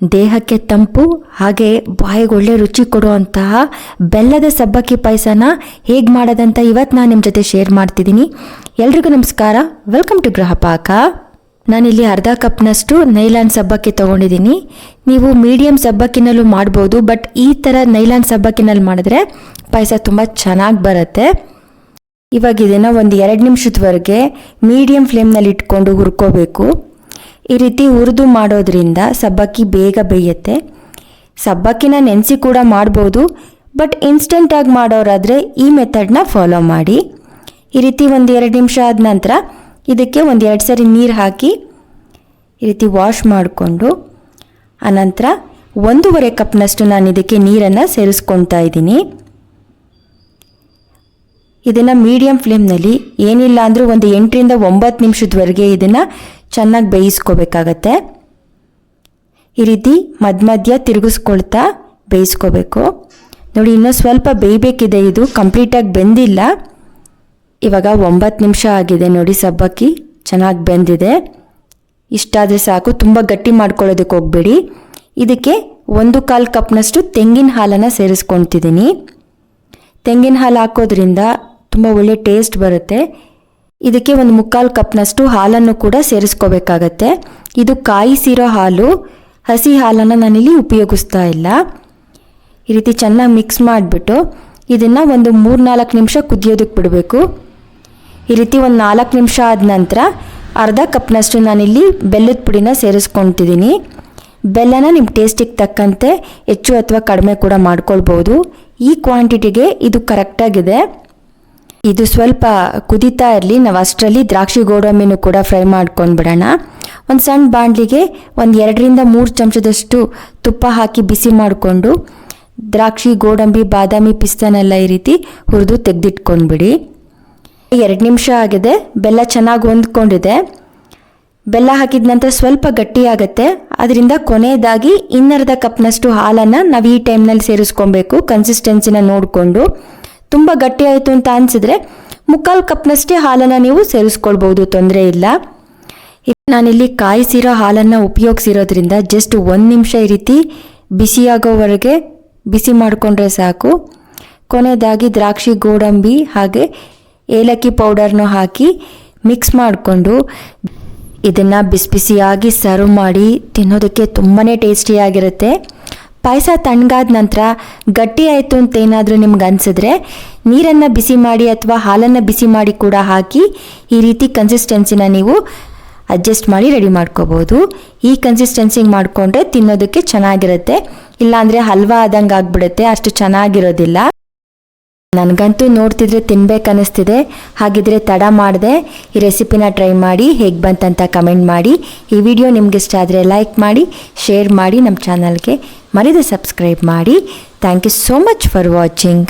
ದೇಹಕ್ಕೆ ತಂಪು, ಹಾಗೆ ಬಾಯಿಗೆ ಒಳ್ಳೆ ರುಚಿ ಕೊಡುವಂತಹ ಬೆಲ್ಲದ ಸಬ್ಬಕ್ಕಿ ಪಾಯಸನ ಹೇಗೆ ಮಾಡೋದಂತ ಇವತ್ತು ನಾನು ನಿಮ್ಮ ಜೊತೆ ಶೇರ್ ಮಾಡ್ತಿದ್ದೀನಿ. ಎಲ್ರಿಗೂ ನಮಸ್ಕಾರ. ವೆಲ್ಕಮ್ ಟು ಗೃಹ ಪಾಕ. ನಾನಿಲ್ಲಿ ಅರ್ಧ ಕಪ್ನಷ್ಟು ನೈಲಾನ್ ಸಬ್ಬಕ್ಕಿ ತೊಗೊಂಡಿದ್ದೀನಿ. ನೀವು ಮೀಡಿಯಮ್ ಸಬ್ಬಕ್ಕಿನಲ್ಲೂ ಮಾಡ್ಬೋದು ಬಟ್ ಈ ಥರ ನೈಲಾನ್ ಸಬ್ಬಕ್ಕಿನಲ್ಲಿ ಮಾಡಿದ್ರೆ ಪಾಯಸ ತುಂಬ ಚೆನ್ನಾಗಿ ಬರುತ್ತೆ. ಇವಾಗ ಇದನ್ನು ಒಂದು ಎರಡು ನಿಮಿಷದವರೆಗೆ ಮೀಡಿಯಮ್ ಫ್ಲೇಮ್ನಲ್ಲಿ ಇಟ್ಕೊಂಡು ಹುರ್ಕೋಬೇಕು. ಈ ರೀತಿ ಹುರಿದು ಮಾಡೋದ್ರಿಂದ ಸಬ್ಬಕ್ಕಿ ಬೇಗ ಬೇಯುತ್ತೆ. ಸಬ್ಬಕ್ಕಿನ ನೆನೆಸಿ ಕೂಡ ಮಾಡ್ಬೋದು, ಬಟ್ ಇನ್ಸ್ಟೆಂಟಾಗಿ ಮಾಡೋರಾದರೆ ಈ ಮೆಥಡ್ನ ಫಾಲೋ ಮಾಡಿ. ಈ ರೀತಿ ಒಂದು ಎರಡು ನಿಮಿಷ ಆದ ನಂತರ ಇದಕ್ಕೆ ಒಂದು ಎರಡು ಸರಿ ನೀರು ಹಾಕಿ ಈ ರೀತಿ ವಾಶ್ ಮಾಡಿಕೊಂಡು ಆನಂತರ ಒಂದೂವರೆ ಕಪ್ನಷ್ಟು ನಾನು ಇದಕ್ಕೆ ನೀರನ್ನು ಸೇರಿಸ್ಕೊತಾ ಇದ್ದೀನಿ. ಇದನ್ನು ಮೀಡಿಯಮ್ ಫ್ಲೇಮ್ನಲ್ಲಿ ಏನಿಲ್ಲ ಅಂದರೂ ಒಂದು ಎಂಟರಿಂದ ಒಂಬತ್ತು ನಿಮಿಷದವರೆಗೆ ಇದನ್ನು ಚೆನ್ನಾಗಿ ಬೇಯಿಸ್ಕೋಬೇಕಾಗತ್ತೆ. ಈ ರೀತಿ ಮಧ್ಯ ಮಧ್ಯ ತಿರುಗಿಸ್ಕೊಳ್ತಾ ಬೇಯಿಸ್ಕೋಬೇಕು. ನೋಡಿ, ಇನ್ನೂ ಸ್ವಲ್ಪ ಬೇಯಬೇಕಿದೆ ಇದು, ಕಂಪ್ಲೀಟಾಗಿ ಬೆಂದಿಲ್ಲ. ಇವಾಗ ಒಂಬತ್ತು ನಿಮಿಷ ಆಗಿದೆ ನೋಡಿ ಸಬ್ಬಕ್ಕಿ, ಚೆನ್ನಾಗಿ ಬೆಂದಿದೆ. ಇಷ್ಟಾದರೆ ಸಾಕು, ತುಂಬ ಗಟ್ಟಿ ಮಾಡ್ಕೊಳ್ಳೋದಕ್ಕೆ ಹೋಗಬೇಡಿ. ಇದಕ್ಕೆ ಒಂದು ಕಾಲು ಕಪ್ನಷ್ಟು ತೆಂಗಿನ ಹಾಲನ್ನು ಸೇರಿಸ್ಕೊತಿದ್ದೀನಿ ತೆಂಗಿನ ಹಾಲು ಹಾಕೋದ್ರಿಂದ ತುಂಬ ಒಳ್ಳೆ ಟೇಸ್ಟ್ ಬರುತ್ತೆ. ಇದಕ್ಕೆ ಒಂದು ಮುಕ್ಕಾಲು ಕಪ್ನಷ್ಟು ಹಾಲನ್ನು ಕೂಡ ಸೇರಿಸ್ಕೋಬೇಕಾಗತ್ತೆ. ಇದು ಕಾಯಿಸಿರೋ ಹಾಲು, ಹಸಿ ಹಾಲನ್ನು ನಾನಿಲ್ಲಿ ಉಪಯೋಗಿಸ್ತಾ ಇಲ್ಲ. ಈ ರೀತಿ ಚೆನ್ನಾಗಿ ಮಿಕ್ಸ್ ಮಾಡಿಬಿಟ್ಟು ಇದನ್ನು ಒಂದು ಮೂರು ನಾಲ್ಕು ನಿಮಿಷ ಕುದಿಯೋದಕ್ಕೆ ಬಿಡಬೇಕು. ಈ ರೀತಿ ಒಂದು ನಾಲ್ಕು ನಿಮಿಷ ಆದ ನಂತರ ಅರ್ಧ ಕಪ್ನಷ್ಟು ನಾನಿಲ್ಲಿ ಬೆಲ್ಲದ ಪುಡಿನ ಸೇರಿಸ್ಕೊತಿದ್ದೀನಿ. ಬೆಲ್ಲನ ನಿಮ್ಮ ಟೇಸ್ಟಿಗೆ ತಕ್ಕಂತೆ ಹೆಚ್ಚು ಅಥವಾ ಕಡಿಮೆ ಕೂಡ ಮಾಡ್ಕೊಳ್ಬೋದು. ಈ ಕ್ವಾಂಟಿಟಿಗೆ ಇದು ಕರೆಕ್ಟಾಗಿದೆ. ಇದು ಸ್ವಲ್ಪ ಕುದೀತಾ ಇರಲಿ. ನಾವು ಅಷ್ಟರಲ್ಲಿ ದ್ರಾಕ್ಷಿ ಗೋಡಂಬಿನೂ ಕೂಡ ಫ್ರೈ ಮಾಡ್ಕೊಂಡು ಬಿಡೋಣ. ಒಂದು ಸಣ್ಣ ಬಾಣಲಿಗೆ ಒಂದು ಎರಡರಿಂದ ಮೂರು ಚಮಚದಷ್ಟು ತುಪ್ಪ ಹಾಕಿ ಬಿಸಿ ಮಾಡಿಕೊಂಡು ದ್ರಾಕ್ಷಿ, ಗೋಡಂಬಿ, ಬಾದಾಮಿ ಪಿಸ್ತಾನೆಲ್ಲ ಈ ರೀತಿ ಹುರಿದು ತೆಗೆದಿಟ್ಕೊಂಡ್ಬಿಡಿ. ಎರಡು ನಿಮಿಷ ಆಗಿದೆ. ಬೆಲ್ಲ ಚೆನ್ನಾಗಿ ಹೊಂದ್ಕೊಂಡಿದೆ. ಬೆಲ್ಲ ಹಾಕಿದ ನಂತರ ಸ್ವಲ್ಪ ಗಟ್ಟಿಯಾಗತ್ತೆ ಅದರಿಂದ ಕೊನೆಯದಾಗಿ ಇನ್ನರ್ಧ ಕಪ್ನಷ್ಟು ಹಾಲನ್ನು ನಾವು ಈ ಟೈಮ್ನಲ್ಲಿ ಸೇರಿಸ್ಕೊಬೇಕು. ಕನ್ಸಿಸ್ಟೆನ್ಸಿನ ನೋಡಿಕೊಂಡು. ತುಂಬ ಗಟ್ಟಿ ಆಯಿತು ಅಂತ ಅನಿಸಿದ್ರೆ ಮುಕ್ಕಾಲು ಕಪ್ನಷ್ಟೇ ಹಾಲನ್ನು ನೀವು ಸೇರಿಸ್ಕೊಳ್ಬೋದು ತೊಂದರೆ ಇಲ್ಲ. ನಾನಿಲ್ಲಿ ಕಾಯಿಸಿರೋ ಹಾಲನ್ನು ಉಪಯೋಗಿಸಿರೋದ್ರಿಂದ ಜಸ್ಟ್ ಒಂದು ನಿಮಿಷ ಈ ರೀತಿ ಬಿಸಿಯಾಗೋವರೆಗೆ ಬಿಸಿ ಮಾಡಿಕೊಂಡ್ರೆ ಸಾಕು. ಕೊನೆಯದಾಗಿ ದ್ರಾಕ್ಷಿ, ಗೋಡಂಬಿ ಹಾಗೆ ಏಲಕ್ಕಿ ಪೌಡರ್ನು ಹಾಕಿ ಮಿಕ್ಸ್ ಮಾಡಿಕೊಂಡು ಇದನ್ನು ಬಿಸಿ ಬಿಸಿಯಾಗಿ ಸರ್ವ್ ಮಾಡಿ ತಿನ್ನೋದಕ್ಕೆ ತುಂಬಾ ಟೇಸ್ಟಿಯಾಗಿರುತ್ತೆ. ಪಾಯಸ ತಣ್ಣಗಾದ ನಂತರ ಗಟ್ಟಿ ಆಯಿತು ಅಂತ ಏನಾದರೂ ನಿಮ್ಗೆ ಅನಿಸಿದ್ರೆ ನೀರನ್ನು ಬಿಸಿ ಮಾಡಿ ಅಥವಾ ಹಾಲನ್ನು ಬಿಸಿ ಮಾಡಿ ಕೂಡ ಹಾಕಿ ಈ ರೀತಿ ಕನ್ಸಿಸ್ಟೆನ್ಸಿನ ನೀವು ಅಡ್ಜಸ್ಟ್ ಮಾಡಿ ರೆಡಿ ಮಾಡ್ಕೋಬೋದು. ಈ ಕನ್ಸಿಸ್ಟೆನ್ಸಿಗೆ ಮಾಡಿಕೊಂಡ್ರೆ ತಿನ್ನೋದಕ್ಕೆ ಚೆನ್ನಾಗಿರುತ್ತೆ. ಇಲ್ಲಾಂದರೆ ಹಲ್ವಾ ಆದಂಗೆ ಆಗ್ಬಿಡುತ್ತೆ. ಅಷ್ಟು ಚೆನ್ನಾಗಿರೋದಿಲ್ಲ. ನನಗಂತೂ ನೋಡ್ತಿದ್ರೆ ತಿನ್ಬೇಕನ್ನಿಸ್ತಿದೆ. ಹಾಗಿದ್ರೆ ತಡ ಮಾಡಿದೆ. ಈ ರೆಸಿಪಿನ ಟ್ರೈ ಮಾಡಿ, ಹೇಗೆ ಬಂತಂತ ಕಮೆಂಟ್ ಮಾಡಿ. ಈ ವಿಡಿಯೋ ನಿಮ್ಗೆ ಇಷ್ಟ ಆದರೆ ಲೈಕ್ ಮಾಡಿ, ಶೇರ್ ಮಾಡಿ ನಮ್ಮ ಚಾನಲ್ಗೆ. ಮರಿದು ಸಬ್ಸ್ಕ್ರೈಬ್ ಮಾಡಿ. Thank you so much for watching.